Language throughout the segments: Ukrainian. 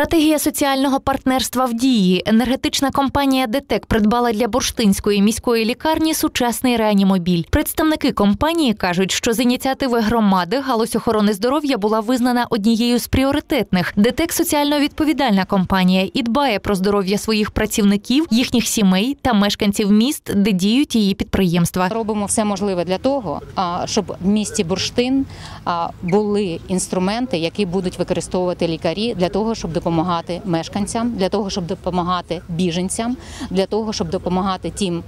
Стратегія соціального партнерства в дії. Енергетична компанія ДТЕК придбала для бурштинської міської лікарні сучасний реанімобіль. Представники компанії кажуть, що з ініціативи громади галузь охорони здоров'я була визнана однією з пріоритетних. ДТЕК соціально відповідальна компанія і дбає про здоров'я своїх працівників, їхніх сімей та мешканців міст, де діють її підприємства. Робимо все можливе для того, щоб в місті Бурштин були інструменти, які будуть використовувати лікарі для того, щоб допомагати мешканцям, для того, щоб допомагати біженцям, для того, щоб допомагати тим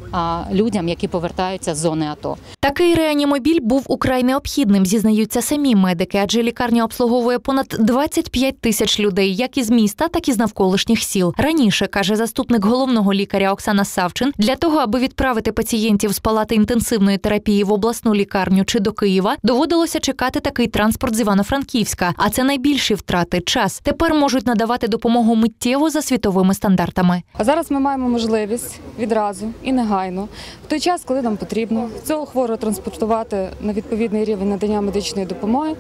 людям, які повертаються з зони АТО. Такий реанімобіль був украй необхідним, зізнаються самі медики, адже лікарня обслуговує понад 25 тисяч людей, як із міста, так і з навколишніх сіл. Раніше каже заступник головного лікаря Оксана Савчин, для того, аби відправити пацієнтів з палати інтенсивної терапії в обласну лікарню чи до Києва, доводилося чекати такий транспорт з Івано-Франківська. А це найбільші втрати час. Тепер можуть надавати допомогу миттєво за світовими стандартами. А зараз ми маємо можливість відразу і негайно, в той час, коли нам потрібно, цього хворого транспортувати на відповідний рівень надання медичної допомоги.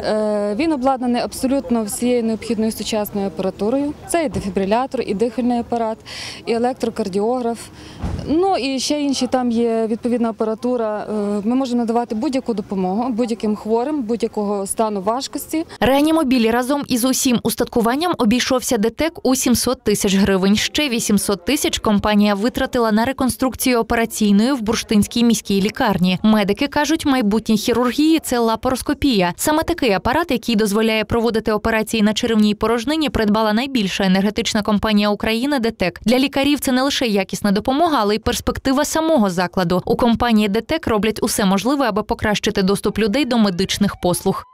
Е, Він обладнаний абсолютно всією необхідною сучасною апаратурою. Це і дефібрилятор, і дихальний апарат, і електрокардіограф. Ну і ще інші там є відповідна апаратура. Е, Ми можемо надавати будь-яку допомогу будь-яким хворим, будь-якого стану важкості. Реанімобіль разом із усім устаткуванням обійшовся ДТЕК у 700 тисяч гривень. Ще 800 тисяч компанія витратила на реконструкцію операційної в бурштинській міській лікарні. Медики кажуть, майбутнє хірургії це лапароскопія. Саме такий апарат, який дозволяє проводити операції на черевній порожнині, придбала найбільша енергетична компанія України ДТЕК. Для лікарів це не лише якісна допомога, але й перспектива самого закладу. У компанії ДТЕК роблять усе можливе, аби покращити доступ людей до медичних послуг.